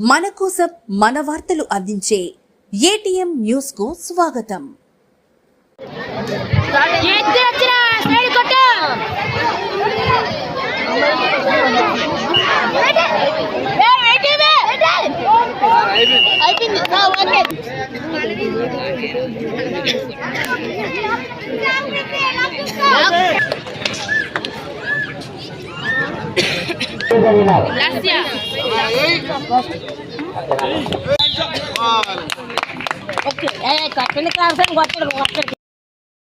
మన కోసం మన వార్తలు అందించే ఏటీఎం న్యూస్కు స్వాగతం అయిపోయింది ఓకే లస్యా ఓకే ఏ కట్టని క్లాస్ అని కొట్టడు కొట్టడు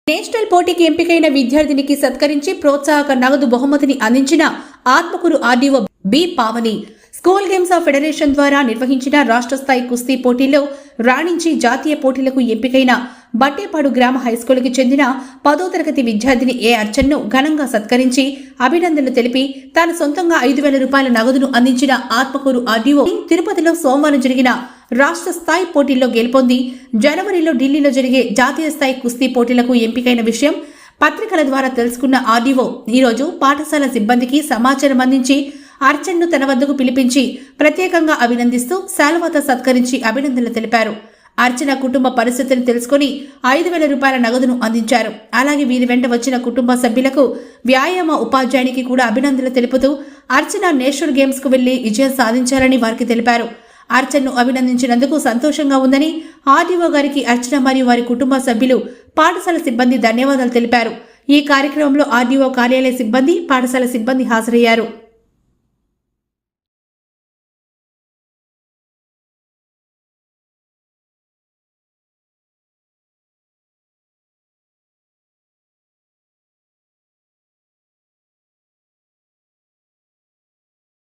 నేషనల్ పోటీకి ఎంపికైన విద్యార్థినికి సత్కరించి ప్రోత్సాహక నగదు బహుమతిని అందించిన Atmakur RDO B Pavani school games of federation ద్వారా నిర్వహించిన రాష్ట్ర స్థాయి కుస్తీ పోటీల్లో రాణించి జాతీయ పోటీలకు ఎంపికైన బట్టేపాడు గ్రామ హైస్కూల్కి చెందిన పదో తరగతి విద్యార్థిని ఏ అర్చన్ను ఘనంగా సత్కరించి అభినందనలు తెలిపి తాను సొంతంగా ఐదు వేల రూపాయల నగదును అందించిన ఆత్మకూరు ఆర్డీఓ తిరుపతిలో సోమవారం జరిగిన రాష్ట్ర స్థాయి పోటీల్లో గెలుపొంది. జనవరిలో ఢిల్లీలో జరిగే జాతీయ స్థాయి కుస్తీ పోటీలకు ఎంపికైన విషయం పత్రికల ద్వారా తెలుసుకున్న ఆర్డీఓ ఈరోజు పాఠశాల సిబ్బందికి సమాచారం అందించి అర్చన్ను తన వద్దకు పిలిపించి ప్రత్యేకంగా అభినందిస్తూ శాలువాత సత్కరించి అభినందనలు తెలిపారు. అర్చన కుటుంబ పరిస్థితిని తెలుసుకుని ఐదు వేల రూపాయల నగదును అందించారు. అలాగే వీరి వెంట వచ్చిన కుటుంబ సభ్యులకు వ్యాయామ ఉపాధ్యాయునికి కూడా అభినందనలు తెలుపుతూ అర్చన నేషనల్ గేమ్స్కు వెళ్ళి విజయం సాధించారని వారికి తెలిపారు. అర్చన్ను అభినందించినందుకు సంతోషంగా ఉందని ఆర్డీఓ గారికి అర్చన మరియు వారి కుటుంబ సభ్యులు పాఠశాల సిబ్బంది ధన్యవాదాలు తెలిపారు. ఈ కార్యక్రమంలో ఆర్డీఓ కార్యాలయ సిబ్బంది పాఠశాల సిబ్బంది హాజరయ్యారు.